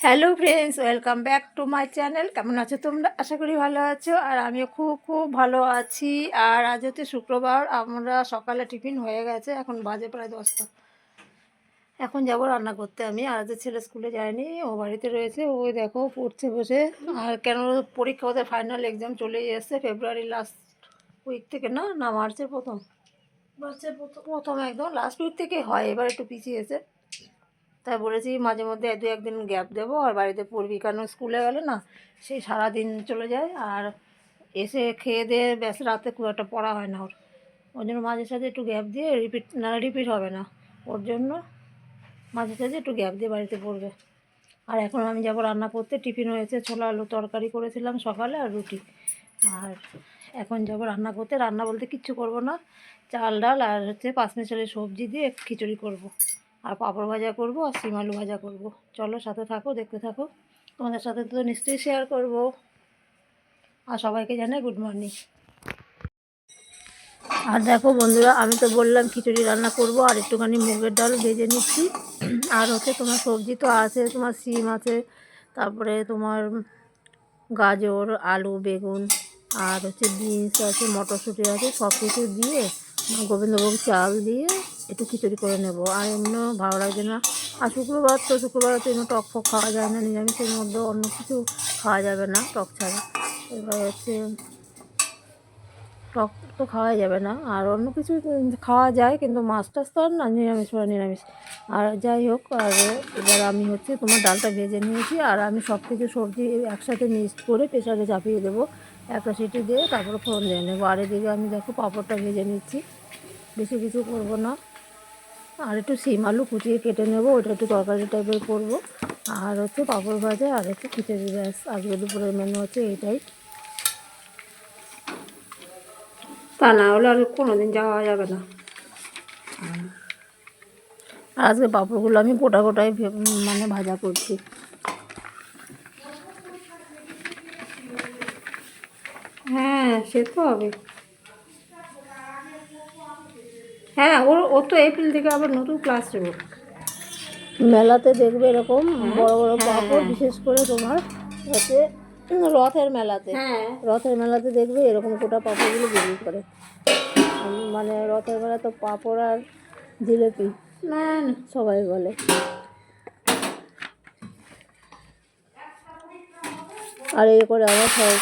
Hello friends welcome back to my channel কেমন আছো তোমরা? আশা করি ভালো আছো, আর আমিও খুব খুব ভালো আছি। আর আজ হচ্ছে শুক্রবার, আমরা সকালে টিফিন হয়ে গেছে, এখন বাজে প্রায় দশটা। এখন যাব রান্না করতে আমি, আর আজকে ছেলে স্কুলে যায়নি, ও বাড়িতে রয়েছে ওই দেখো পড়ছে বসে। আর কেন পরীক্ষা ওদের ফাইনাল এক্সাম চলেই এসছে ফেব্রুয়ারি লাস্ট উইক থেকে না? না মার্চের প্রথম। মার্চের প্রথম প্রথম একদম লাস্ট উইক থেকে হয়, এবার একটু পিছিয়েছে তাই বলেছি মাঝে মধ্যে দু একদিন গ্যাপ দেবো। আর বাড়িতে পড়বি কারণ স্কুলে গেলে না সেই সারাদিন চলে যায়। আর এসে খেয়ে দিয়ে ব্যাস রাতে খুব একটা পড়া হয় না ওর। ওর জন্য মাঝে সাঝে একটু গ্যাপ দিয়ে রিপিট, না রিপিট হবে না। ওর জন্য মাঝে সাঝে একটু গ্যাপ দিয়ে বাড়িতে পড়বে। আর এখন আমি যাব রান্না করতে। টিফিন হয়েছে, ছোলা, আলু তরকারি করেছিলাম সকালে আর রুটি। আর এখন যাব রান্না করতে। রান্না বলতে কিচ্ছু করব না। চাল, ডাল আর হচ্ছে পাঁচমিশালি সবজি দিয়ে খিচুড়ি করব। আর পাঁপড় ভাজা করব আর শিম আলু ভাজা করব। চলো সাথে থাকো, দেখতে থাকো। তোমাদের সাথে তো নিশ্চয়ই শেয়ার করব। আর সবাইকে জানাই গুড মর্নিং আর দেখো বন্ধুরা, আমি তো বললাম খিচুড়ি রান্না করব আর একটুখানি মুগের ডাল ভেজে নিচ্ছি। আর হচ্ছে তোমার সবজি তো আছে, তোমার শিম আছে, তারপরে তোমার গাজর, আলু, বেগুন, আর হচ্ছে বিনস আছে, মটরশুঁটি আছে সব কিছু দিয়ে গোবিন্দভোগ চাল দিয়ে একটু খিচুড়ি করে নেব। আর এমনিও ভালো লাগছে না। আর শুক্রবার তো শুক্রবার তো এমনি টক ফক খাওয়া যায় না, নিরামিষের মধ্যে অন্য কিছু খাওয়া যাবে না টক ছাড়া। এবার হচ্ছে টক তো খাওয়া যাবে না। আর অন্য কিছু খাওয়া যায়, কিন্তু মাছ টাছ তো আর না, নিরামিষ বা নিরামিষ। আর যাই হোক, আর এবার আমি হচ্ছে তোমার ডালটা ভেজে নিয়েছি, আর আমি সব কিছু সবজি একসাথে মিক্সড করে প্রেশারে চাপিয়ে দেবো। একটা সিটি দিয়ে তারপরে ফোড়ন দিয়ে নেব। আর এদিকে আমি দেখো পাঁপড়টা ভেজে নিচ্ছি। বেশি কিছু করব না। আর একটু সিম আলু কুচিয়ে কেটে নেব ওটা একটু তরকারি টাইপের করব। আর হচ্ছে পাঁপড় ভাজা আর হচ্ছে খিচুড়ি ব্যাস। আজকে দুপুরের মেনু হচ্ছে এইটাই। তা না হলে আর কোনো দিন যাওয়া যাবে না। আর আজকে পাঁপড়গুলো আমি গোটা গোটাই মানে ভাজা করছি। হ্যাঁ সে তো হবে। হ্যাঁ ওর ও তো এপ্রিল থেকে আবার নতুন ক্লাস শুরু মেলাতে দেখবে এরকম বড় বড় পাপড় বিশেষ করে তোমার হচ্ছে রথের মেলাতে। রথের মেলাতে দেখবে এরকম গোটা পাপড়গুলো বিক্রি করে মানে রথের মেলা তো পাপড় আর জিলেপি সবাই বলে। আর এই করে আমার সব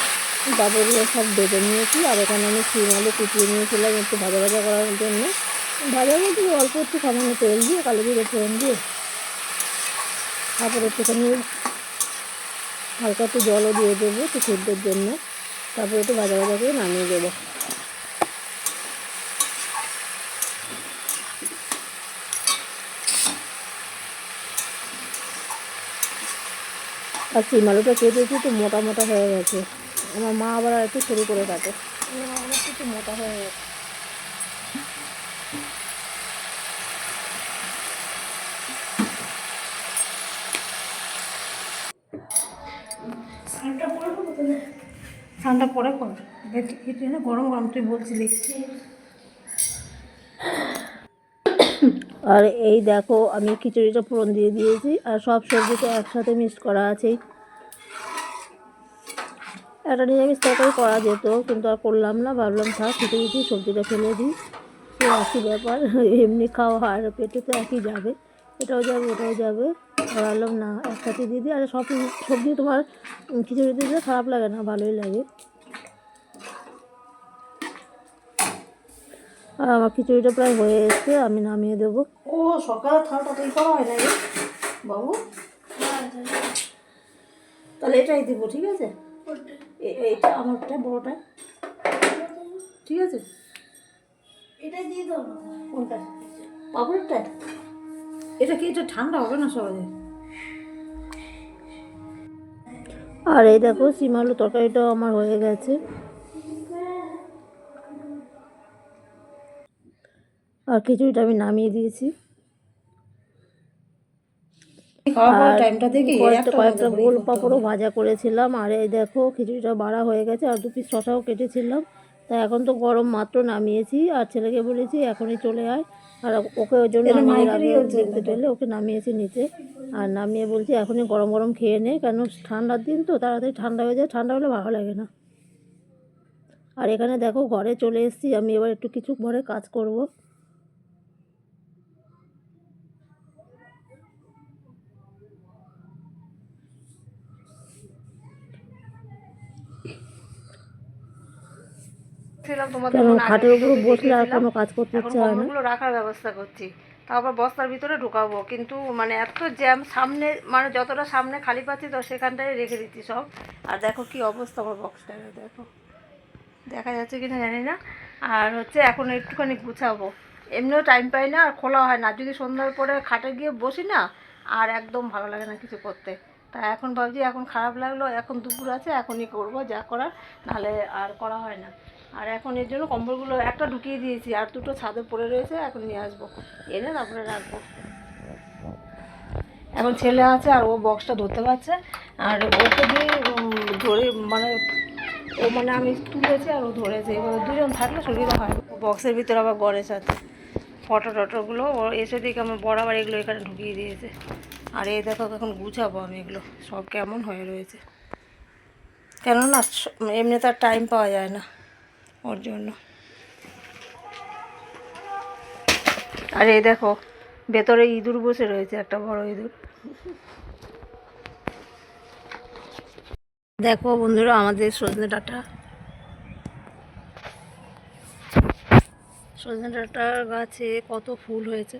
পাপড়গুলো সব বেঁধে নিয়েছি আর এখানে আমি শিম আলু কুচিয়ে নিয়েছিলাম একটু ভাজা ভাজা করার জন্য। ভাজা বলতে অল্প একটু সামান্য তেল দিয়ে, কালো জিরে ফোড়ন দিয়ে, তারপর একটুখানি হালকা একটু জলও দিয়ে দেবো একটু সেদ্ধর জন্য। তারপরে একটু ভাজা ভাজা করে নামিয়ে দেবো। আর শিম আলুটা কেটেছি একটু মোটা মোটা হয়ে গেছে। আমার মা আবার একটু সরু করে কাটে। আমার একটু মোটা হয়ে গেছে। ঠান্ডা পরে কর। এটা না গরম গরম তুই বলছিলি। আর এই দেখো, আমি খিচুড়িটা ফোড়ন দিয়ে দিয়েছি, আর সব সবজি তো একসাথে মিক্স করা আছেই একটা নিরামিষ তরকারি করা যেত, কিন্তু আর করলাম না। ভাবলাম, থাক, খিচুড়ি দিয়ে সবজিটা ফেলে দিই। সে একই ব্যাপার, এমনি খাওয়া আর পেটে তো একই যাবে। এটাও যাবে, ওটাও যাবে। ভাবলাম না একসাথে দিয়ে দিই। আর সব সবজি তোমার খিচুড়ি দিলে খারাপ লাগে না ভালোই লাগে। আর আমার খিচুড়িটা প্রায় হয়ে এসছে আমি নামিয়ে দেবো। ও সকালে থালটা তুই করা হয় না বাবু? তাহলে এটাই দিব ঠিক আছে? এইটা আমারটা বড়টা। ঠিক আছে? এটাই দিয়ে দাও কোনটা? পাপড়টা এটা কি এটা ঠান্ডা হবে না সহজে? আর এই দেখো সিম আলু তরকারিটাও আমার হয়ে গেছে। আর খিচুড়িটা আমি নামিয়ে দিয়েছি। কয়েকটা কয়েকটা গোল পাঁপড়ও ভাজা করেছিলাম আর এই দেখো খিচুড়িটা বাড়া হয়ে গেছে আর দু পিস শশাও কেটেছিলাম। তা এখন তো গরম মাত্র নামিয়েছি আর ছেলেকে বলেছি এখনই চলে আয়। আর ওকে ওই জন্য দেখতে পেলে ওকে নামিয়েছি নিচে আর নামিয়ে বলছি এখনই গরম গরম খেয়ে নে কেন ঠান্ডার দিন তো তাড়াতাড়ি ঠান্ডা হয়ে যায় ঠান্ডা হলে ভালো লাগে না। আর এখানে দেখো ঘরে চলে এসেছি আমি এবার একটু কিছু ঘরে কাজ করব। কেন? খাটের উপর বসলে আর কোনো কাজ করতে ইচ্ছে হয় না। রাখার ব্যবস্থা করছি। তারপর বস্তার ভিতরে ঢুকাবো। কিন্তু মানে এত জ্যাম সামনে মানে যতটা সামনে খালি পাচ্ছি তো সেখানটায় রেখে দিচ্ছি সব। আর দেখো কি অবস্থা আমার বক্সটাকে দেখো। দেখা যাচ্ছে কিনা জানি না। আর হচ্ছে এখন একটুখানি গুছাবো। এমনিও টাইম পাই না আর খোলা হয় না। যদি সন্ধ্যার পরে খাটে গিয়ে বসি না আর একদম ভালো লাগে না কিছু করতে। তা এখন ভাবছি এখন খারাপ লাগল এখন দুপুর আছে এখনই করব যা করার। নাহলে আর করা হয় না। আর এখন এর জন্য কম্বলগুলো একটা ঢুকিয়ে দিয়েছি, আর দুটো ছাদে পড়ে রয়েছে, এখন নিয়ে আসব। এনে তারপরে রাখব। এখন ছেলে আছে আর ও বক্সটা ধরতে পারছে। আর ওকে দিয়ে ধরে মানে ও মানে আমি তুলেছি আর ও ধরেছে। এবার দুজন থাকলে সুবিধা হয়। বক্সের ভিতরে আবার গণেশ আছে। ফটো টটোগুলো, ও এসে দিকে আমার বরাবর এগুলো এখানে ঢুকিয়ে দিয়েছে। আর এই দেখো এখন গুছাবো আমি এগুলো। সব কেমন হয়ে রয়েছে। কেননা এমনি তার টাইম পাওয়া যায় না। ওর জন্য। আর এই দেখো, ভেতরে ইঁদুর বসে রয়েছে, একটা বড় ইঁদুর। দেখো বন্ধুরা, আমাদের সজনে ডাঁটা। সজনে ডাঁটার গাছে কত ফুল হয়েছে।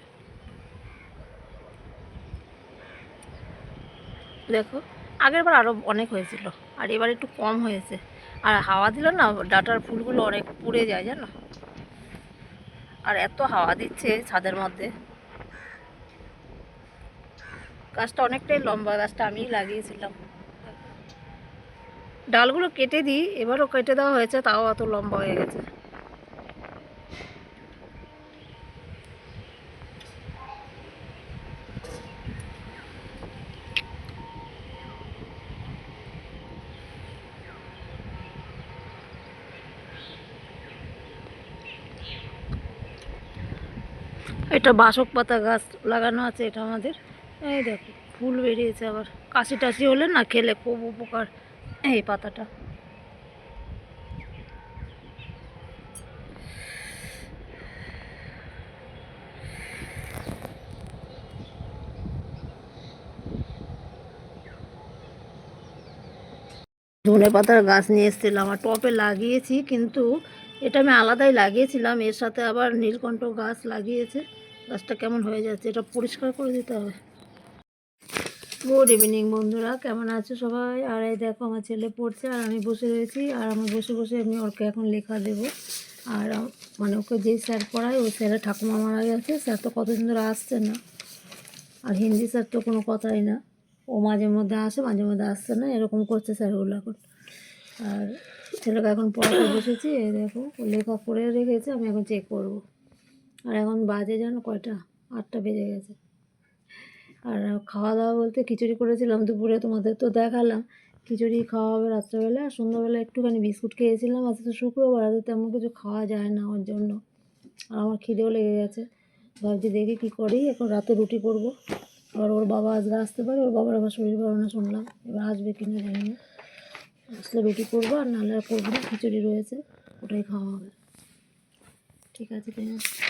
দেখো আগের বার আরও অনেক হয়েছিল, আর এবার একটু কম হয়েছে। আর হাওয়া দিলে না, ডাটার ফুলগুলো অনেক পুড়ে যায় জানো? আর এত হাওয়া দিচ্ছে ছাদের মধ্যে। গাছটা অনেকটাই লম্বা, গাছটা আমি লাগিয়েছিলাম। ডালগুলো কেটে দিই, এবারও কেটে দেওয়া হয়েছে, তাও অত লম্বা হয়ে গেছে। এটা বাসক পাতা গাছ লাগানো আছে এটা আমাদের। এই দেখো, ফুল বেরিয়েছে আবার। কাশি টাশি হলে না খেলে খুব উপকার এই পাতাটা। ধনে পাতার গাছ নিয়ে এসেছিলাম আর টপে লাগিয়েছি, কিন্তু এটা আমি আলাদাই লাগিয়েছিলাম, এর সাথে আবার নীলকণ্ঠ গাছ লাগিয়েছে। গাছটা কেমন হয়ে যাচ্ছে এটা পরিষ্কার করে দিতে হবে। গুড ইভিনিং বন্ধুরা, কেমন আছো সবাই? আর এই দেখো আমার ছেলে পড়ছে আর আমি বসে রয়েছি। আর আমি বসে বসে আমি ওকে এখন লেখা দেব। আর মানে ওকে যেই স্যার পড়ায়, ওই স্যারের ঠাকুমা মারা গেছে। স্যার তো কতদিন ধরে আসছে না। আর হিন্দি স্যার তো কোনো কথাই না। ও মাঝে মধ্যে আসে, মাঝে মধ্যে আসছে না। এরকম করছে স্যারগুলো এখন। আর ছেলেকে এখন পড়াতে বসেছি। এই দেখো, লেখা করে রেখেছে। আমি এখন চেক করব। আর এখন বাজে জানো কয়টা? আটটা বেজে গেছে। আর খাওয়া দাওয়া বলতে খিচুড়ি করেছিলাম দুপুরে, তোমাদের তো দেখালাম। খিচুড়ি খাওয়া হবে রাত্রেবেলা, আর সন্ধ্যাবেলা একটুখানি বিস্কুট খেয়েছিলাম। আজকে তো শুক্রবার আজকে তেমন কিছু খাওয়া যায় না ওর জন্য। আর আমার খিদেও লেগে গেছে। ভাবছি দেখি কী করি, এখন রাতে রুটি করব। আর ওর বাবা আজকে আসতে পারে, ওর বাবার আবার শরীর ভালো না শুনলাম। এবার আসবে কিনা জানি না। আসলে রুটি করব, আর নাহলে আর করব না, খিচুড়ি রয়েছে, ওটাই খাওয়া হবে। ঠিক আছে আছে